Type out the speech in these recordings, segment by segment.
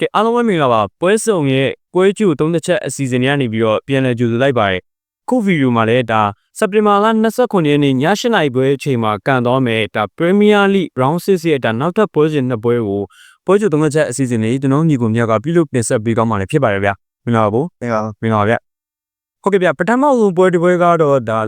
ကဲအားလုံးပဲမင်္ဂလာပါပွဲစုံရဲ့ပွဲကျူသုံးတစ်ချက်အစီအစဉ်တွေကနေပြီးတော့ပြန်လည်ကြိုဆိုလိုက်ပါတယ်ခုဗီဒီယိုမှာလည်းဒါစက်တင်ဘာလ29ရက်နေ့ည8:00နာရီပွဲအချိန်မှာကန်တော့မယ်ဒါ Premier League Round 6ရဲ့ဒါနောက်ထပ်ပွဲစဉ်နှစ်ပွဲကိုပွဲကျူသုံးတစ်ချက်အစီအစဉ်လေးကျွန်တော်ညီကိုမြတ်ကပြုလုပ်တင်ဆက်ပေးကောင်းပါလေဖြစ်ပါတယ်ဗျာမင်္ဂလာပါဘို့မင်္ဂလာပါမင်္ဂလာပါဗျဟုတ်ကဲ့ဗျပထမဆုံးပွဲတစ်ပွဲကတော့ဒါ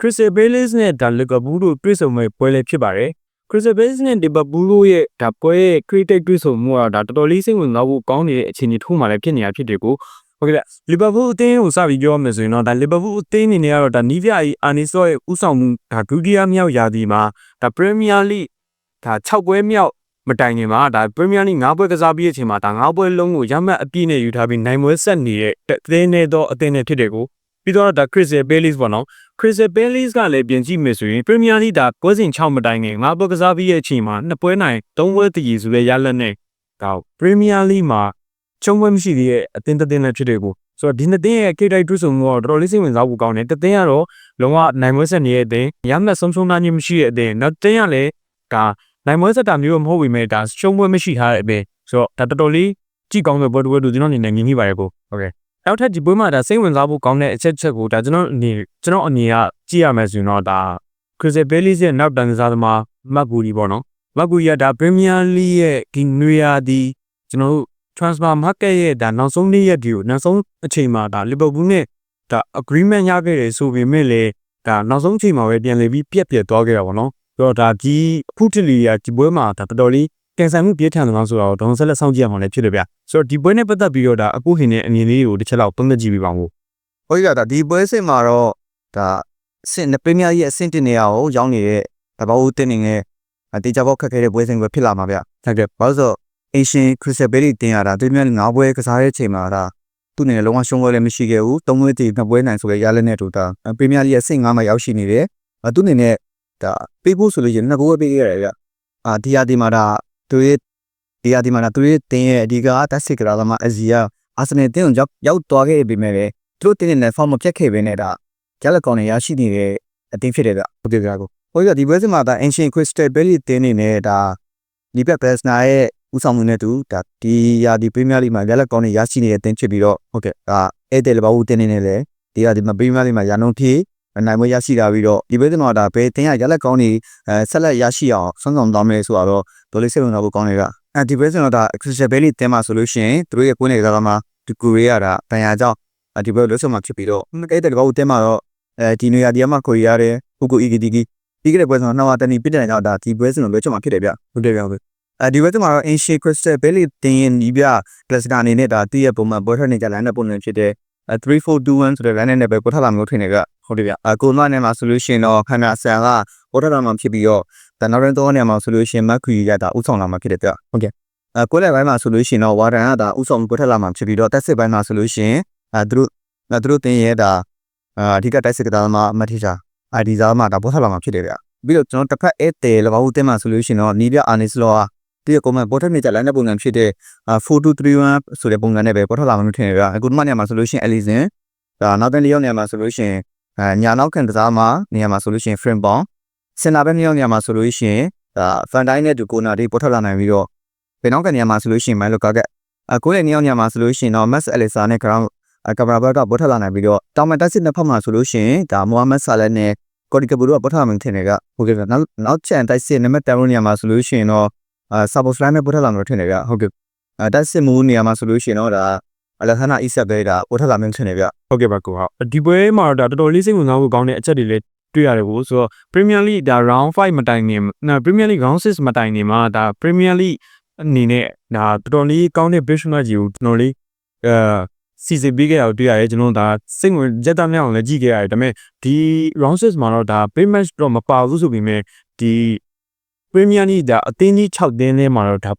Crystal Palace နဲ့ဒါ Liverpool တို့တွေ့ဆုံမဲ့ပွဲလေးဖြစ်ပါတယ် Crystal Palace နဲ့ Liverpool တို့ရဲ့ဒါပွဲရဲ့ critic တွေ့ဆုံမှုကတော့ဒါတော်တော်လေးစိတ်ဝင်စားဖို့ကောင်းနေတဲ့အခြေအနေထိုးမှလည်းဖြစ်နေတာဖြစ်တယ်ကိုဟုတ်ကဲ့ဗျ Liverpool အသင်းကိုစပြီးပြောရမယ်ဆိုရင်တော့ဒါ Liverpool အသင်းအနေနဲ့ကတော့ဒါနီးပြကြီး Arne Slot ရဲ့ဥဆောင်မှုဒါဒုတိယမြောက်ရာသီမှာဒါ Premier League ဒါ6ပွဲမြောက်မတိုင်ခင်မှာဒါ Premier League 9ပွဲကစားပြီးတဲ့အချိန်မှာဒါ9ပွဲလုံးကိုရမှတ်အပြည့်နဲ့ယူထားပြီးနိုင်ပွဲဆက်နေတဲ့အသင်းနဲ့တော့အသင်းနဲ့ဖြစ်တယ်ကို ပြီးတော့ဒါ Crystal Palace ပေါ့နော် Crystal Palace ကလည်းပြင်ကြည့်မယ်ဆိုရင် Premier League ဒါပွဲစဉ်6မတိုင်ခင်9ပွဲကစားပြီးတဲ့အချိန်မှာ2ပွဲနိုင်3ပွဲတည်ဆိုတဲ့ရလဒ်နဲ့ဒါ Premier League မှာချုံပွဲမရှိသေးတဲ့အသင်းတစ်သင်းနဲ့ဖြစ်တယ်ကိုဆိုတော့ဒီနှစ်သင်းရဲ့ K တိုက်တွေ့ဆုံမှုကတော့တော်တော်လေးစိတ်ဝင်စားဖို့ကောင်းတယ်တစ်သင်းကတော့လုံးဝနိုင်ပွဲဆက်နေတဲ့အသင်းရမှတ်ဆုံးရှုံးတာမျိုးမရှိတဲ့အသင်းနောက်တစ်သင်းကလည်းဒါနိုင်ပွဲဆက်တာမျိုးမဟုတ်ပေမဲ့ဒါရှုံးပွဲမရှိထားတဲ့အပြင်ဆိုတော့ဒါတော်တော်လေးကြည့်ကောင်းတဲ့ပွဲတစ်ပွဲလို့ကျွန်တော်အနေနဲ့မြင်မိပါတယ်ကိုဟုတ်ကဲ့ နောက်ထပ်ဒီပွဲမှာဒါစိတ်ဝင်စားဖို့ကောင်းတဲ့အချက်ချက်ကိုဒါကျွန်တော်အနေကျွန်တော်အနေကကြည့်ရမယ်ဆိုရင်တော့ဒါ Crystal Palace ရဲ့နောက်တန်ကစားသမားမက်ဂူရီပေါ့နော်မက်ဂူရီကဒါ Premier League ရဲ့ဒီနွေရာသီကျွန်တော်တို့ transfer market ရဲ့ဒါနောက်ဆုံးနေ့ရက်ဒီကိုနောက်ဆုံးအချိန်မှာဒါ Liverpool နဲ့ဒါ agreement ရခဲ့တယ်ဆိုပေမဲ့လည်းဒါနောက်ဆုံးအချိန်မှာပဲပြန်လည်ပြီးပြက်ပြက်သွားခဲ့တာပေါ့နော်ဆိုတော့ဒါဒီအခုတလီကဒီပွဲမှာဒါတော်တော်လေး ကန်ဆယ်မှုပြည့်ထန်တယ်လို့ဆိုတော့ဒေါန်ဆက်လက်စောင့်ကြည့်ရမှာလည်းဖြစ်တယ်ဗျဆိုတော့ဒီပွဲနဲ့ပတ်သက်ပြီးတော့ဒါအခုဟင်တဲ့အမြင်လေးကိုတစ်ချက်လောက်သုံးသပ်ကြည့်ပြပါဦးဟုတ်ကဲ့ဒါဒီပွဲစဉ်မှာတော့ဒါအဆင့်ပရီးမီးယားရဲ့အဆင့်တင်နေရအောင်ရောက်နေတဲ့တဘောဦးတင်နေငယ်တေချာဘောက်ခက်ခဲတဲ့ပွဲစဉ်ပဲဖြစ်လာမှာဗျဟုတ်ကဲ့ဘာလို့ဆို Asian Crystal Palace တင်ရတာပရီးမီးယား၅ပွဲကစားတဲ့အချိန်မှာဒါသူ့အနေနဲ့လုံးဝရှုံးပွဲလည်းမရှိခဲ့ဘူး၃ပွဲတည်နှစ်ပွဲနိုင်ဆိုတဲ့ရလက်နဲ့တူတာပရီးမီးယားရဲ့အဆင့်၅မှာရောက်ရှိနေတယ်သူ့အနေနဲ့ဒါပေးဖို့ဆိုလို့ရင်နှစ်ပွဲပေးခဲ့ရတယ်ဗျအာဒီယာဒီမှာဒါ သူရဲ့ဒီယာဒီမှာဒါသူရဲ့တင်ရဲ့အဓိကတက်စစ်ကရာသမားအဇီယာအာဆင်နယ်တင်းကိုရောက်ရောက်သွားခဲ့ပြီမဲ့ပဲသူတို့တင်းနေတဲ့ form မပြတ်ခဲ့ပဲနဲ့ဒါဂျက်လက်ကောင်တွေရရှိနေတဲ့အတင်းဖြစ်တယ်ဗျဟုတ်ကဲ့ဗျာကိုဟိုကဒီပွဲစဉ်မှာဒါ ancient crystal belly တင်းနေနဲ့ဒါလီဘက်ဘက်စနာရဲ့ဥဆောင်မှုနဲ့တူဒါဒီယာဒီပရီးမီးယားလိမှာဂျက်လက်ကောင်တွေရရှိနေတဲ့တင်းဖြစ်ပြီးတော့ဟုတ်ကဲ့ဒါအဲ့တယ်လဘာဘူးတင်းနေနဲ့လေဒီယာဒီမှာပရီးမီးယားလိမှာရာနှုန်းထိ နိုင်မရရှိတာပြီးတော့ဒီပွဲစဉ်မှာဒါဘယ်တင်းရဂျက်လက်ကောင်တွေအဲဆက်လက်ရရှိအောင်ဆွမ်းဆောင်သွားမယ်ဆိုတော့ဒေါ်လေးစိတ်ဝင်စားဖို့ကောင်းတယ်ဗျအဲဒီပွဲစဉ်တော့ဒါ crystal belly တင်းမှာဆိုလို့ရှိရင်သူတို့ရဲ့ကိုယ်နေကြတာမှာဒီကူရေးရတာဗန်ယာကြောင့်ဒီဘက်လို့ဆိုမှဖြစ်ပြီးတော့အဲ့တဲ့ဘောတင်းမှာတော့အဲဒီနေရာဒီမှာကိုရရတယ်ကိုကိုအီဂီဒီဂီပြီးခဲ့တဲ့ပွဲစဉ်တော့နောက်တနီပြစ်တဲ့ကြောင့်ဒါဒီပွဲစဉ်ကိုလွှဲချမှာဖြစ်တယ်ဗျဟုတ်တယ်ဗျဟုတ်အဲဒီပွဲစဉ်မှာတော့ ancient crystal belly တင်းရင်ဒီဗျကလစ်စတာအနေနဲ့ဒါတည့်ရဲ့ပုံမှန်ပွဲထွက်နေကြလိုင်းတဲ့ပုံစံဖြစ်တဲ့3421ဆိုတဲ့ line နဲ့ပဲပို့ထလာမျိုးထင်တယ်ဗျ ဟုတ်တယ်ဗျအကိုမနဲ့မှာဆိုလို့ရှိရင်တော့ခန္ဓာဆန်ကပို့ထလာမှာဖြစ်ပြီးတော့ဒါနောက်တဲ့တော့နေရာမှာဆိုလို့ရှိရင်မက်ခရီကဒါဥဆောင်လာမှာဖြစ်တယ်ဗျဟုတ်ကဲ့အဲကိုယ်လည်းပိုင်းမှာဆိုလို့ရှိရင်တော့ဝါဒန်ကဒါဥဆောင်ပို့ထလာမှာဖြစ်ပြီးတော့တက်စစ်ပိုင်းမှာဆိုလို့ရှိရင်အဲသူတို့အဲသူတို့တင်ရဲဒါအဓိကတိုက်စစ်ကသားမှာအမတ်ထီချာ ID သားမှာဒါပို့ထလာမှာဖြစ်တယ်ဗျပြီးတော့ကျွန်တော်တစ်ဖက်ဧတယ်လဘောက်တင်မှာဆိုလို့ရှိရင်တော့နီးပြအာနီစလောကဒီကွန်မန့်ပေါ်ထနေကြလိုင်းတဲ့ပုံစံဖြစ်တဲ့4231ဆိုတဲ့ပုံစံနဲ့ပဲပေါ်ထလာမှာမျိုးထင်တယ်ဗျအခုဒီမှာနေရာမှာဆိုလို့ရှိရင် Ellison ဒါနောက်တဲ့လေးယောက်နေရာမှာဆိုလို့ရှိရင် အဲညာနောက်ခံကစားမှာနေရာမှာဆိုလို့ရှိရင် frame ball စင်နာဘက်နှစ်ယောက်နေရာမှာဆိုလို့ရှိရင်ဒါ fan dine နဲ့ဒူကိုနာတွေပေါ်ထွက်လာနိုင်ပြီးတော့ဘယ်နောက်ကနေရာမှာဆိုလို့ရှိရင်မိုင်းလောကကအကိုလည်းနှစ်ယောက်နေရာမှာဆိုလို့ရှိရင်တော့ Max Alisa နဲ့ ground ကင်မရာဘက်ကပေါ်ထွက်လာနိုင်ပြီးတော့တောင်မန်တက်စစ်နှစ်ဖက်မှာဆိုလို့ရှိရင်ဒါမိုဟာမက်ဆာလက်နဲ့ကော်ဒီကဘူတို့ကပေါ်ထွက်လာမှထင်တယ်ကဟုတ်ကဲ့နောက်နောက်ချန်တိုက်စစ်နံပါတ်10နေရာမှာဆိုလို့ရှိရင်တော့အာဆာဘိုစလိုင်းနဲ့ပေါ်ထွက်လာမှထင်တယ်ကဟုတ်ကဲ့အဲတက်စစ်မူနေရာမှာဆိုလို့ရှိရင်တော့ဒါ အလသနာအီဆက်ပဲဒါပေါ်ထွက်လာမှထင်တယ်ဗျဟုတ်ကဲ့ပါကိုဟုတ်ဒီပွဲမှာတော့ဒါတော်တော်လေးစိတ်ဝင်စားဖို့ကောင်းတဲ့အချက်တွေလည်းတွေ့ရတယ်ကိုဆိုတော့ Premier League ဒါ round 5မတိုင်ခင်နာ Premier League round 6မတိုင်ခင်မှာဒါ Premier League အနေနဲ့ဒါတော်တော်လေးကောင်းတဲ့ base match ကြီးကိုကျွန်တော်လေးအဲစီစဉ်ပေးခဲ့ရတွေ့ရတယ်ကျွန်တော်ဒါစိတ်ဝင်ရက်သားများအောင်လည်းကြည့်ခဲ့ရတယ်ဒါပေမဲ့ဒီ round 6မှာတော့ဒါ base match တော့မပါဘူးဆိုပေမဲ့ဒီ Premier League ဒါအသင်းကြီး6တင်းထဲမှာတော့ဒါ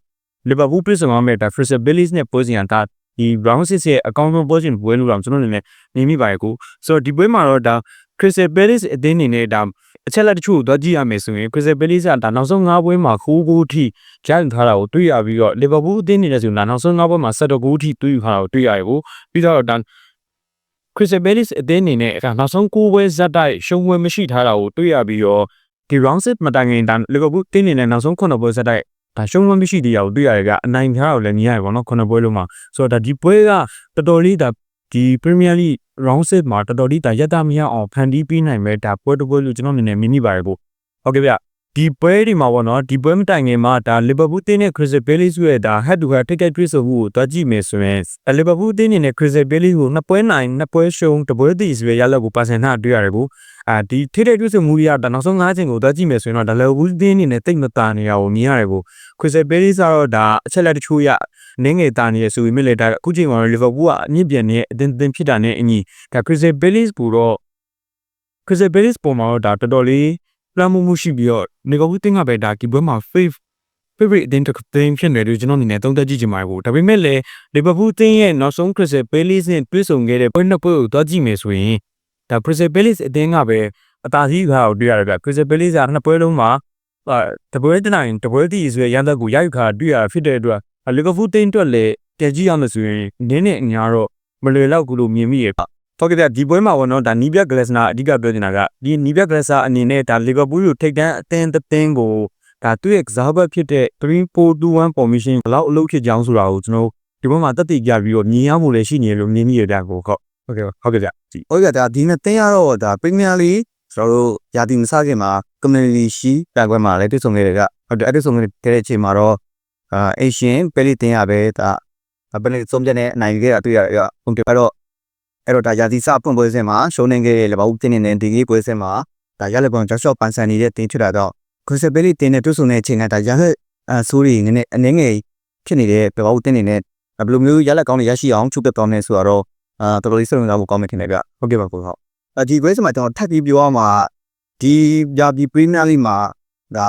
Liverpool ပြည်ဆောင်မဲ့ဒါ Crystal Palace နဲ့ပွဲစဉ်ကဒါ ဒီ round 6ရဲ့အကောင့်ဆုံးပွဲစဉ်ပွဲလို့တော့ကျွန်တော်အနေနဲ့နေမိပါရဲ့ကိုဆိုတော့ဒီပွဲမှာတော့ဒါ Crystal Palace အသင်းအနေနဲ့ဒါအချက်လက်တချို့ကိုသွားကြည့်ရမယ်ဆိုရင် Crystal Palace ကဒါနောက်ဆုံး၅ပွဲမှာခိုးခိုးထိကြားယူထားတာကိုတွေ့ရပြီးတော့ Liverpool အသင်းအနေနဲ့ဆိုရင်ဒါနောက်ဆုံး၅ပွဲမှာဆက်တော့ဂိုးထိတွေ့ယူထားတာကိုတွေ့ရရကိုပြီးတော့ဒါ Crystal Palace အသင်းအနေနဲ့အခါနောက်ဆုံး၉ပွဲဇက်တိုက်ရှုံးပွဲမရှိထားတာကိုတွေ့ရပြီးတော့ဒီ round 6မတိုင်ခင်ဒါ Liverpool တင်းနေနဲ့နောက်ဆုံး9ပွဲဇက်တိုက် ဒါရှုံးမမရှိသေးရဘူးတွေ့ရတယ်ကအနိုင်ထားတော့လည်းမြင်ရတယ်ပေါ့နော်ခုနှစ်ပွဲလုံးမှာဆိုတော့ဒါဒီပွဲကတော်တော်လေးဒါဒီ Premier League round 6မှာတော်တော်လေးဒါရက်တာမရအောင်ဖန်တီးပေးနိုင်မဲ့ဒါပွဲတစ်ပွဲလို့ကျွန်တော်အနေနဲ့မြင်မိပါတယ်ကိုဟုတ်ကဲ့ဗျ ဒီပွဲဒီမှာပေါ့နော်ဒီပွဲမတိုင်ခင်မှာဒါလီဗာပူးတင်းနဲ့ခရစ်စတယ်ဘဲလီစ်ရဲ့ဒါ head to head ticket တွေ့ဆုံမှုကိုတွားကြည့်မယ်ဆိုရင်လီဗာပူးတင်းနဲ့ခရစ်စတယ်ဘဲလီစ်ကိုနှစ်ပွဲနိုင်နှစ်ပွဲရှုံးတစ်ပွဲတည်ဆိုရရလောက်ကိုပါစင်ထားတွေ့ရတယ်ကိုအာဒီထိတဲ့တွေ့ဆုံမှုတွေကဒါနောက်ဆုံး၅ချိန်ကိုတွားကြည့်မယ်ဆိုရင်တော့ဒါလီဗာပူးတင်းအနေနဲ့တိတ်မတာနေရကိုမြင်ရတယ်ကိုခရစ်စတယ်ဘဲလီစ်ကတော့ဒါအချက်လက်တချို့ရနင်းငယ်တာနေရဆိုပေမဲ့လည်းဒါအခုချိန်မှာလီဗာပူးကအမြင့်ပြန်နေအတင်းတင်းဖြစ်တာနဲ့အညီဒါခရစ်စတယ်ဘဲလီစ်ကိုတော့ခရစ်စတယ်ဘဲလီစ်ပေါ်မှာတော့ဒါတော်တော်လေး plan မှုမှုရှိပြီးတော့နေကောဘူးတင်းကပဲဒါဒီဘွဲမှာ faith favorite အတင်းတစ်တင်းဖြစ်နေတယ်လို့ကျွန်တော်အနေနဲ့သုံးသပ်ကြည့်ချင်ပါတယ်ကိုဒါပေမဲ့လည်းလီဗာပူးတင်းရဲ့နောက်ဆုံး Crystal Palace နဲ့တွေ့ဆုံခဲ့တဲ့ပွဲနှစ်ပွဲကိုတွားကြည့်မယ်ဆိုရင်ဒါ Crystal Palace အတင်းကပဲအသာစီးကားကိုတွေ့ရတယ်ဗျ Crystal Palace ကနှစ်ပွဲလုံးမှာအာတပွဲတနိုင်တပွဲတည်ဆိုရရန်သက်ကိုရိုက်ခါတွေ့ရဖြစ်တဲ့အတွက်လီဗာပူးတင်းအတွက်လည်းတည်ကြည့်ရမယ်ဆိုရင်နင်းနဲ့အညာတော့မလွယ်တော့ဘူးလို့မြင်မိရပါ ဟုတ်ကဲ့ဗျဒီပွဲမှာပေါ့နော်ဒါနီးပြဂလက်စနာအဓိကပြောချင်တာကဒီနီးပြဂလက်စာအနေနဲ့ဒါလီဗာပူးကိုထိတ်တန်းအသင်းတစ်သင်းကိုဒါသူ့ရဲ့ကစားဘက်ဖြစ်တဲ့3421 formation ဘယ်လောက်အလုပ်ဖြစ်ကြောင်းဆိုတာကိုကျွန်တော်ဒီဘက်မှာတက်တည်ကြပြီးတော့မြင်ရမှုလည်းရှိနေလို့မြင်မိရတဲ့ကိုဟုတ်ဟုတ်ကဲ့ဟုတ်ကဲ့ဗျကြည့်ဟုတ်ကဲ့ဒါဒီနှစ်သင်းရတော့ဒါ Premier League ကျွန်တော်တို့ရာသီမစခင်မှာ Community Shield ပြပွဲမှာလည်းတွေ့ဆုံခဲ့တယ်ကဟုတ်တယ်အဲ့တွေ့ဆုံခဲ့တဲ့အချိန်မှာတော့အာ Asian ပဲလီတင်ရပဲဒါဘယ်လိုစုံပြတဲ့နိုင်ခဲ့တာတွေ့ရတယ်ကဟုတ်တယ်အဲ့တော့ အဲ့တော့ဒါရာသီစပွင့်ပွဲစဉ်မှာရှုံးနေခဲ့တဲ့လဘောက်တင်းနေတဲ့ဒီကြီးပွဲစဉ်မှာဒါရလက်ကောင်ကြောက်ရှော့ပန်ဆန်နေတဲ့တင်းဖြစ်တာတော့ Crystal Palace တင်းနဲ့တွေ့ဆုံတဲ့အချိန်ကဒါရလက်အဆိုးရီနည်းနည်းအနည်းငယ်ဖြစ်နေတဲ့လဘောက်တင်းနေနဲ့ဘယ်လိုမျိုးရလက်ကောင်းတွေရရှိအောင်ချုပ်ပြသွားမလဲဆိုတော့အာတော်တော်လေးစိတ်ဝင်စားဖို့ကောင်းမယ်ထင်တယ်ဗျဟုတ်ကဲ့ပါကိုဟုတ်အဒီကွဲစမှာကျွန်တော်ထပ်ပြီးပြောရမှာဒီပြပီပရီးမီးယားလိမှာဒါ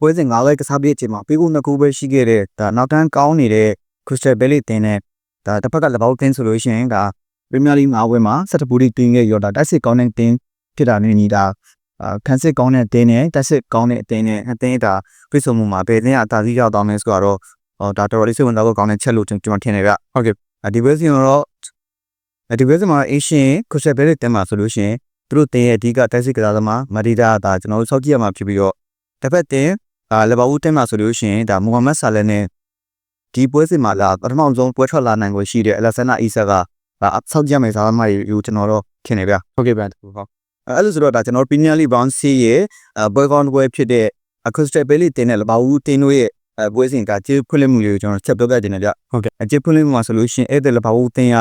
ပွဲစဉ်၅လကစားပြီးအချိန်မှာပေးဖို့နှစ်ခုပဲရှိခဲ့တဲ့ဒါနောက်တန်းကောင်းနေတဲ့ Crystal Palace တင်တဲ့ဒါတစ်ဖက်ကလက်ဘောက်တင်ဆိုလို့ရှိရင်ဒါ ပရီးမီးယားလိမှာဝဲမှာဆက်တပူတီတင်ခဲ့ရောဒါတိုက်စစ်ကောင်းတဲ့တင်ဖြစ်တာနေညီဒါအာခန်းစစ်ကောင်းတဲ့တင်းနဲ့တိုက်စစ်ကောင်းတဲ့အတင်းနဲ့အတင်းဒါပြည့်စုံမှုမှာဘယ်တင်းကအသာစီးရောက်သွားမလဲဆိုတော့ဟောဒါတော်တော်လေးစိတ်ဝင်စားဖို့ကောင်းတဲ့ချက်လို့ကျွန်တော်ထင်တယ်ဗျဟုတ်ကဲ့ဒီဘက်စီတော့ဒီဘက်စီမှာ Asian Crystal Palace တင်မှာဆိုလို့ရှိရင်သူတို့တင်ရဲ့အဓိကတိုက်စစ်ကစားသမားမဒီတာဒါကျွန်တော်တို့စောင့်ကြည့်ရမှာဖြစ်ပြီးတော့တစ်ဖက်တင်အာလဘဝူတင်မှာဆိုလို့ရှိရင်ဒါမိုဟာမက်ဆာလက်နဲ့ဒီပွဲစဉ်မှာလာပထမဆုံးပွဲထွက်လာနိုင်ကိုရှိတဲ့အလက်ဆန်နာအီဆာကဒါ စောင့်ကြည့်ရမယ့်ဇာတ်မကြီးကိုကျွန်တော်တို့ခင်နေဗျဟုတ်ကဲ့ဗျဟုတ်ဟုတ်အဲ့လိုဆိုတော့ဒါကျွန်တော် Premier League Round C ရဲ့ပွဲကောင်းပွဲဖြစ်တဲ့ Crystal Palace တင်တဲ့လဘဝူတင်တို့ရဲ့ပွဲစဉ်ကကျေးဖွင့်လှစ်မှုလေးကိုကျွန်တော်ချက်ပြောပြတင်တယ်ဗျဟုတ်ကဲ့အကျေးဖွင့်လှစ်မှုမှာဆိုလို့ရှိရင်အဲ့တဲ့လဘဝူတင်က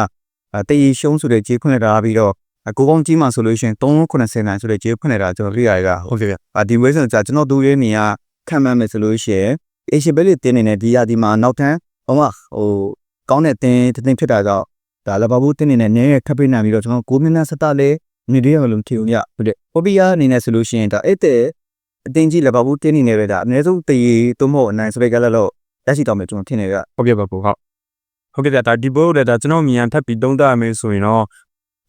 တည်ရရှုံးဆိုတဲ့ကျေးဖွင့်လှစ်တာပြီးတော့ကိုပေါင်းကြီးမှာဆိုလို့ရှိရင်390နိုင်ဆိုတဲ့ကျေးဖွင့်လှစ်တာကျွန်တော်ပြရရကဟုတ်ကဲ့ဗျအာဒီဝဲဆိုကြကျွန်တော်တို့ရဲ့နေရာခံမှန်းမယ်ဆိုလို့ရှိရင် Asian Palace တင်းနေနဲ့ဒီရာဒီမှာနောက်ထပ်ဟိုမှာဟိုကောင်းတဲ့တင်းတင်းဖြစ်တာကြောင့် ဒါလဘဘူးတင်းနေနဲ့နည်းနည်းခပ်ပေးနိုင်ပြီးတော့ကျွန်တော်9မိနစ်စတလေးနေရရလို့ထီဦးရဟုတ်တယ်ဟိုဘီယာအနေနဲ့ဆိုလို့ရှိရင်ဒါအဲ့တဲ့အတင်းကြီးလဘဘူးတင်းနေနေပဲဒါအနည်းဆုံးတည်သို့မဟုတ်အနိုင်စပယ်ကလည်းတော့ရရှိတော့မယ်ကျွန်တော်ထင်နေရဟုတ်ကဲ့ပါကိုဟုတ်ဟုတ်ကဲ့ဗျဒါဒီဘိုးလည်းဒါကျွန်တော်မြင်ထပ်ပြီးသုံးသပ်ရမယ်ဆိုရင်တော့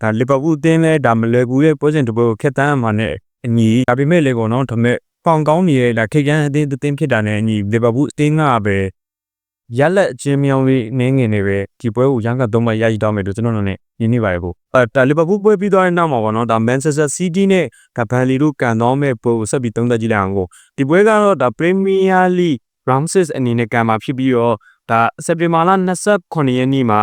ဒါလီဗာပူးအသင်းလဲဒါမလွယ်ဘူးရဲ့ပွဲစဉ်တစ်ပွဲကိုခက်တန်းအမှနဲ့အညီဒါပေမဲ့လေကောနော်ဒါပေမဲ့ပေါင်ကောင်းနေတဲ့ဒါခိတ်ကန်းအသင်းအသင်းဖြစ်တာနဲ့အညီလီဗာပူးအသင်းကပဲ ရက်လက်အချင်းမြောင်းလေးနင်းငင်နေပဲဒီပွဲကိုရန်ကသုံးမရရှိတော့မယ်လို့ကျွန်တော်တို့နဲ့ယဉ်နေပါတယ်ကိုအဲဒါလီဗာပူးပွဲပြီးသွားတဲ့နောက်မှာပေါ့နော်ဒါမန်ချက်စတာစီးတီးနဲ့ဒါဘန်လီတို့ကန်တော့မဲ့ပွဲကိုဆက်ပြီးသုံးသပ်ကြည့်လိုက်အောင်ကိုဒီပွဲကတော့ဒါပရီးမီးယားလိ Ramses အနေနဲ့ကန်မှာဖြစ်ပြီးတော့ဒါစက်တင်ဘာလ29ရက်နေ့မှာ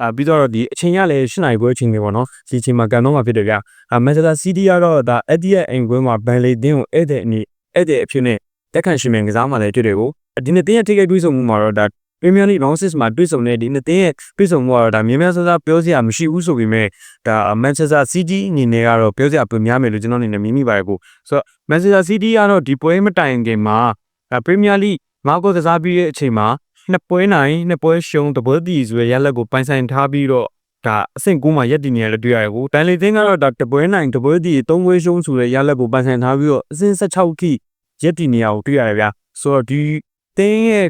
အာပြီးတော့ဒီအချိန်ရလဲ၈နိုင်ပွဲအချိန်တွေပေါ့နော်ဒီအချိန်မှာကန်တော့မှာဖြစ်တယ်ဗျအာမန်ချက်စတာစီးတီးကတော့ဒါအက်ဒီရဲ့အိမ်ပွဲမှာဘန်လီတင်းကိုဧည့်သည်အနေဧည့်သည်အဖြစ်နဲ့တက်ခန့်ရှင်မြန်ကစားမှလည်းတွေ့တယ်ကိုဒီနေ့တင်းရဲ့ထိခိုက်တွေးဆုံမှုမှာတော့ဒါ Premier League Rounds မှာတွေ့ဆုံတဲ့ဒီနှစ်တင်းရဲ့တွေ့ဆုံမှုကတော့ဒါမြင်းများဆဆပြောစရာမရှိဘူးဆိုပေမဲ့ဒါ Manchester City အနေနဲ့ကတော့ပြောစရာပိုများမယ်လို့ကျွန်တော်အနေနဲ့မြင်မိပါတယ်ကိုဆိုတော့ Manchester City ကတော့ဒီပွဲမတိုင်ခင်မှာဒါ Premier League မောက်ကစားပြီးတဲ့အချိန်မှာနှစ်ပွဲနိုင်နှစ်ပွဲရှုံးတပွဲတည်ဆိုရရလက်ကိုပိုင်ဆိုင်ထားပြီးတော့ဒါအဆင့်9မှာရက်တည်နေရလို့တွေ့ရတယ်ကိုတန်လီတင်းကတော့ဒါတပွဲနိုင်တပွဲတည်သုံးပွဲရှုံးဆိုရရလက်ကိုပိုင်ဆိုင်ထားပြီးတော့အဆင့်16ခိရက်တည်နေရကိုတွေ့ရတယ်ဗျာဆိုတော့ဒီတင်းရဲ့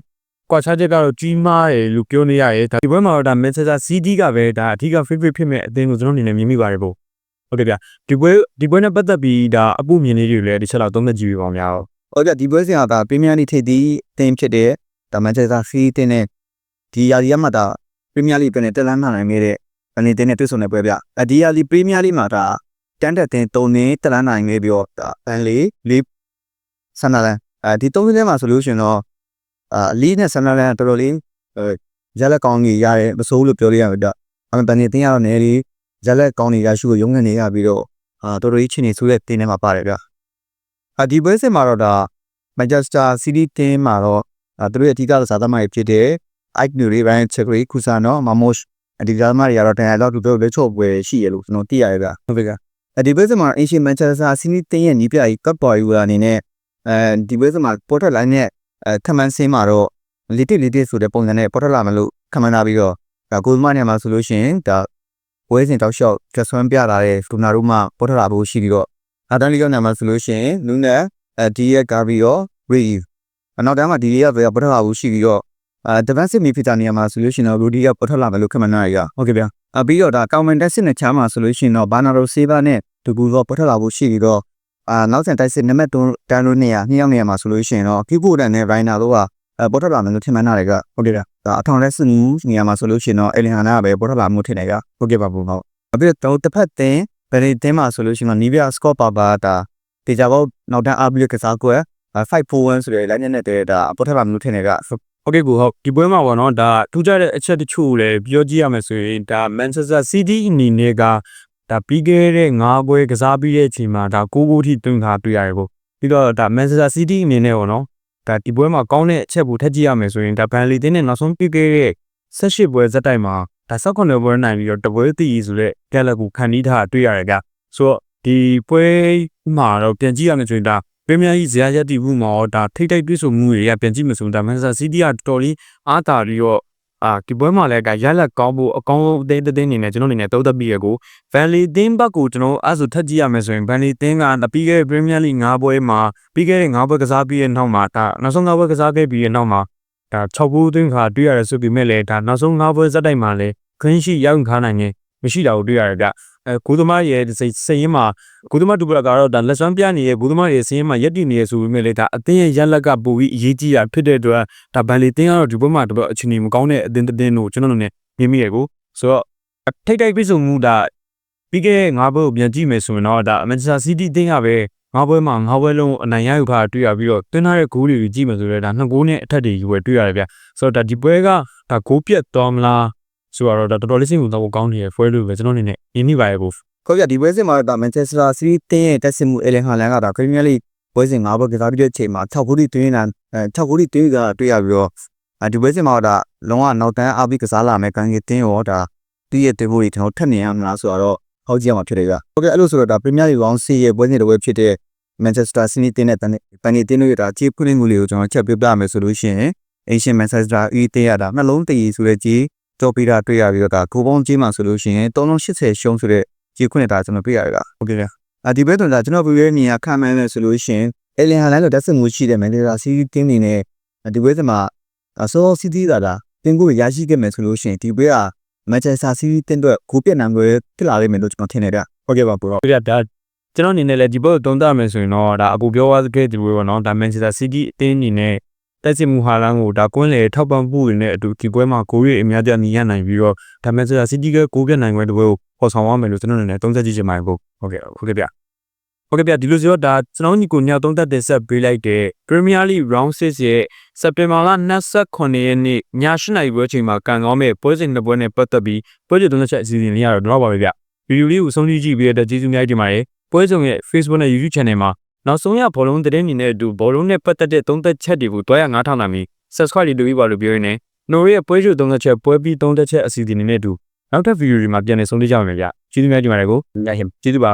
ကွာခြားချက်ကတော့ကြီးမားတယ်လို့ပြောနေရရဲ့ဒါဒီဘက်မှာတော့ဒါ Manchester City ကပဲဒါအထူး favorite ဖြစ်မဲ့အသင်းကိုကျွန်တော်အနေနဲ့မြင်မိပါတယ်ပေါ့ဟုတ်ကဲ့ဗျဒီပွဲဒီပွဲနဲ့ပတ်သက်ပြီးဒါအပူမြင်လေးတွေလည်းတစ်ချက်လောက်သုံးသပ်ကြည့်ပြပါဦးများဟုတ်ကြဒီပွဲစဉ်ကဒါ Premier League ထိပ်သီးတင်ဖြစ်တဲ့ဒါ Manchester City တင်တဲ့ဒီရာသီရမှာဒါ Premier League ပြန်တက်လန်းနိုင်ခဲ့တဲ့အနေနဲ့တွေ့ဆုံတဲ့ပွဲဗျအဒီရာသီ Premier League မှာဒါတန်တက်တင်3နည်းတက်လန်းနိုင်ခဲ့ပြီးတော့ဒါဘန်လီလီဆန်နာလန်အဲဒီ3နည်းထဲမှာဆိုလို့ရှိရင်တော့ အာအလေးနဲ့ဆန္ဒလန်တော်တော်လေးအဲရလက်ကောင်းကြီးရတယ်မစိုးလို့ပြောလို့ရမှာတော့အမှန်တန်တင်ရတော့နေလေရလက်ကောင်းကြီးရရှိကိုရုံးကနေရပြီးတော့အာတော်တော်ကြီးချင်းနေဆိုတဲ့တင်ထဲမှာပါတယ်ဗျအာဒီပွဲစဉ်မှာတော့ဒါ Manchester City တင်းမှာတော့အာသူတို့ရဲ့အထူးကစားသမားတွေဖြစ်တဲ့ Ike Nuri Ryan Chakri Kusano Mamosh ဒီကမားတွေကတော့တန်ရတော့သူတို့လက်ချော့ပွဲရှိရလို့ကျွန်တော်သိရတယ်ဗျဟုတ်ကဲ့အဲဒီပွဲစဉ်မှာ Asian Manchester City တင်းရဲ့နီးပြကြီးကပ်ပေါ်ယူလာအနေနဲ့အဲဒီပွဲစဉ်မှာပေါ်ထွက်လာတဲ့ အဲခမန်းစင်းမှာတော့လီတစ်လီတစ်ဆိုတဲ့ပုံစံနဲ့ပေါ်ထွက်လာမလို့ခမန်းလာပြီးတော့ဒါကိုမနေမှာဆိုလို့ရှိရင်ဒါပွဲစဉ်တောက်လျှောက်ကဆွမ်းပြလာတဲ့ဒူနာတို့မှပေါ်ထွက်လာဖို့ရှိပြီးတော့အတန်လီကနာမှာဆိုလို့ရှိရင်နူးနဲ့အဲဒီရဲ့ကာဗီရောရီအနောက်တန်းမှာဒီရဲ့ပဲပေါ်ထွက်လာဖို့ရှိပြီးတော့အဲ defensive midfielder နေရာမှာဆိုလို့ရှိရင်တော့ Rudy ကပေါ်ထွက်လာမယ်လို့ခမန်းနာရဟုတ်ကဲ့ဗျအပြီးတော့ဒါ common test နဲ့ချားမှာဆိုလို့ရှိရင်တော့ Bernardo Silva နဲ့တူကူတော့ပေါ်ထွက်လာဖို့ရှိပြီးတော့ အာနောက်ဆန်တိုက်စစ်နံပါတ်3တန်းလို့နေရာနှစ်ယောက်နေရာမှာဆိုလို့ရှိရင်တော့ Kipo တန်နဲ့ Rainer တို့ကအဲပေါ်ထွက်လာမယ်လို့ထင်မှန်းတာတွေကဟုတ်ကဲ့ဗျဒါအထောင်လက်စမှုနေရာမှာဆိုလို့ရှိရင်တော့ Alien Hana ကပဲပေါ်ထွက်လာမှုထင်တယ်ကဟုတ်ကဲ့ပါဘုံဟုတ်အပြီးတော့တစ်ဖက်တင်ဗရီတင်းမှာဆိုလို့ရှိရင်တော့ Nivea Scott Papa ဒါတေချာဘောနောက်တန်းအားပြီးကစားကွယ်541ဆိုတဲ့ line နဲ့တဲ့ဒါပေါ်ထွက်လာမှုထင်တယ်ကဟုတ်ကဲ့ကိုဟုတ်ဒီပွဲမှာပေါ့နော်ဒါထူးခြားတဲ့အချက်တချို့လည်းပြောကြည့်ရမယ်ဆိုရင်ဒါ Manchester City အနေနဲ့က ဒါပြီးခဲ့တဲ့၅ပွဲကစားပြီးတဲ့အချိန်မှာဒါ9ဂိုးထိတွန်းထားတွေ့ရတယ်ကိုပြီးတော့ဒါ Manchester City အနေနဲ့ပေါ့နော်ဒါဒီပွဲမှာကောင်းတဲ့အချက်ကိုထပ်ကြည့်ရမယ်ဆိုရင်ဒါ Burnley တင်းနဲ့နောက်ဆုံးပြီးခဲ့တဲ့18ပွဲဇက်တိုက်မှာဒါ16ပွဲနိုင်ပြီးတော့တပွဲတည်ဆိုတဲ့ gala ကိုခံပြီးထားတွေ့ရတယ်ကဆိုတော့ဒီပွဲမှာတော့ပြန်ကြည့်ရမယ်ဆိုရင်ဒါပရီးမီးယားကြီးဇာတ်ရက်တီမှုမှာတော့ဒါထိတ်ထိတ်တွေ့ဆုံမှုတွေကပြန်ကြည့်မစုံဒါမန်ဆာစီးတီးကတော်တော်လေးအားတာပြီးတော့ အာဒီပွဲမှာလည်းကရက်လက်ကောင်းဖို့အကောင်းဆုံးအသေးသေးနေနေကျွန်တော်အနေနဲ့သုံးသပ်ပြီးရကိုဗန်လီတင်းဘက်ကိုကျွန်တော်အဲ့ဆိုထပ်ကြည့်ရမယ်ဆိုရင်ဗန်လီတင်းကပြီးခဲ့တဲ့ပရီးမီးယားလိ၅ပွဲမှာပြီးခဲ့တဲ့၅ပွဲကစားပြီးတဲ့နောက်မှာဒါနောက်ဆုံး၅ပွဲကစားခဲ့ပြီးတဲ့နောက်မှာဒါ6ဘူးတင်းခါတွေ့ရတယ်ဆိုပေမဲ့လည်းဒါနောက်ဆုံး၅ပွဲဇက်တိုက်မှာလည်းခင်းရှိရောက်ခါနိုင်နေမရှိတာကိုတွေ့ရတယ်က အဲကိုသမားရဲ့စိတ်စိတ်ရင်းမှာဂုသမတူပလာကတော့ဒါလက်စွမ်းပြနေတဲ့ဂုသမရဲ့စင်းမှာရက်တည်နေရဆိုပေမဲ့လေဒါအသင်းရဲ့ရက်လက်ကပိုပြီးအရေးကြီးတာဖြစ်တဲ့အတွက်ဒါဘန်လီတင်းကတော့ဒီဘက်မှာတပတ်အချိန်ကြီးမကောင်းတဲ့အသင်းတစ်သင်းတို့ကျွန်တော်တို့ ਨੇ မြင်မိရကိုဆိုတော့ထိတ်ထိတ်ပြည့်စုံမှုဒါပြီးခဲ့တဲ့၅ဘက်ကိုပြန်ကြည့်မယ်ဆိုရင်တော့ဒါမန်ချက်စတာစီးတီးတင်းကပဲ၅ဘွဲမှာ၅ဘွဲလုံးအနိုင်ရယူထားတွေ့ရပြီးတော့တွင်းထားတဲ့ဂိုးတွေကိုကြည့်မယ်ဆိုတော့ဒါနှစ်ဂိုးနဲ့အထက်တွေယူဝယ်တွေ့ရတယ်ဗျဆိုတော့ဒါဒီပွဲကဒါဂိုးပြတ်သွားမလား ဆိုတော့ဒါတော်တော်လေးစိတ်ဝင်စားဖို့ကောင်းနေရယ်ဖွဲလို့ပဲကျွန်တော်အနေနဲ့မြင်မိပါရဲ့ကိုဟုတ်ပြဒီပွဲစဉ်မှာတော့မန်ချက်စတာစီးတီးတင်းရဲ့တက်စစ်မှုအလင်ဟာလန်ကတော့ခရီးမီးယားလိပွဲစဉ်၅ပွဲကစားပြီးတဲ့အချိန်မှာ6ဂိုးတိတွင်းနေတာအဲ6ဂိုးတိတွင်းကတွေ့ရပြီးတော့အဲဒီပွဲစဉ်မှာတော့ဒါလုံးဝနောက်တန်းအားပြီးကစားလာမယ်ကန်ကီတင်းရောဒါသူ့ရဲ့တေဘိုးတွေကျွန်တော်ထက်နေရမလားဆိုတော့ဟုတ်ကြည့်ရမှာဖြစ်တယ်ကဟုတ်ကဲ့အဲ့လိုဆိုတော့ဒါပရီးမီးယားလိကောင်းစီရဲ့ပွဲစဉ်တစ်ပွဲဖြစ်တဲ့မန်ချက်စတာစီးတီးတင်းနဲ့ပန်နီတင်းတို့ရဲ့ဒါကြီးဖွင့်မှုလေးကိုကျွန်တော်ချက်ပြပြမယ်ဆိုလို့ရှိရင်အရှင်မန်ချက်စတာအီတင်းရတာနှလုံးတည်ဆိုတဲ့ကြီး တော့ပြီးတာတွေ့ရပြီးတော့ဒါကိုပေါင်းကြီးမှာဆိုလို့ရှိရင်380ရှုံးဆိုတဲ့ကြီးခွင့်တာကျွန်တော်ပြရတာဟုတ်ကဲ့အာဒီဘက်တော့ကျွန်တော်ပြရနေရခံမှန်းလဲဆိုလို့ရှိရင်အလင်ဟာလိုင်းတော့တက်စမှုရှိတယ်မန်နေဂျာစီးတင်းနေနဲ့ဒီဘက်မှာအစောစီးတီးတာတာတင်ကိုရရှိခဲ့မယ်ဆိုလို့ရှိရင်ဒီဘက်ကမန်ချက်စတာစီးတင်းတော့ကိုပြက်နံကိုဖြစ်လာလိမ့်မယ်လို့ကျွန်တော်ထင်တယ်ဗျဟုတ်ကဲ့ပါဘို့ပြတ်ဒါကျွန်တော်အနေနဲ့လည်းဒီဘက်ကိုတုံးတမယ်ဆိုရင်တော့ဒါအကူပြောသွားတဲ့ဒီလိုပေါ့နော်ဒါမန်ချက်စတာစီးတီးအတင်းအနေနဲ့ တက်စစ်မှုဟာလန်းကိုဒါကွင်းလေထောက်ပံ့မှုတွေနဲ့အတူဒီပွဲမှာဂိုးရအများကြီးညီရနိုင်ပြီးတော့ဒါမန်ချက်စတာစီးတီးကဂိုးပြတ်နိုင်ခွင့်တပွဲကိုပေါ်ဆောင်ရမယ်လို့ကျွန်တော်အနေနဲ့သုံးသပ်ကြည့်ချင်ပါတယ်ဟုတ်ဟုတ်ကဲ့ဟုတ်ကဲ့ဗျဟုတ်ကဲ့ဗျဒီလိုဆိုတော့ဒါကျွန်တော်ညီကိုညောက်သုံးသက်တင်ဆက်ပေးလိုက်တဲ့ Premier League Round 6ရဲ့စက်တင်ဘာလ29ရက်နေ့ည8:00နာရီပွဲချိန်မှာကန်ကောင်းမဲ့ပွဲစဉ်တစ်ပွဲနဲ့ပတ်သက်ပြီးပွဲစဉ်သုံးသက်ချက်အစီအစဉ်လေးရတော့တော့ပါပဲဗျဗီဒီယိုလေးကိုဆုံးဖြတ်ကြည့်ပြီးတဲ့ကျေးဇူးများတင်ပါတယ်ပွဲစဉ်ရဲ့ Facebook နဲ့ YouTube Channel မှာ နောက်ဆုံးရဘောလုံးသတင်းတွေနဲ့အတူဘောလုံးနဲ့ပတ်သက်တဲ့သုံးသက်ချက်တွေကိုတွားရငါးထောင်နိုင်ပြီး subscribe လုပ်ပြီးပါလို့ပြောရင်းနဲ့နိုရဲ့ပွဲချုပ်သုံးသက်ချက်ပွဲပြီးသုံးသက်ချက်အစီအစဉ်တွေနဲ့အတူနောက်ထပ်ဗီဒီယိုတွေမှာပြန်လည်ဆုံးဖြတ်ကြပါမယ်ဗျကျေးဇူးများတင်ပါတယ်ကိုညရှင်ကျေးဇူးပါ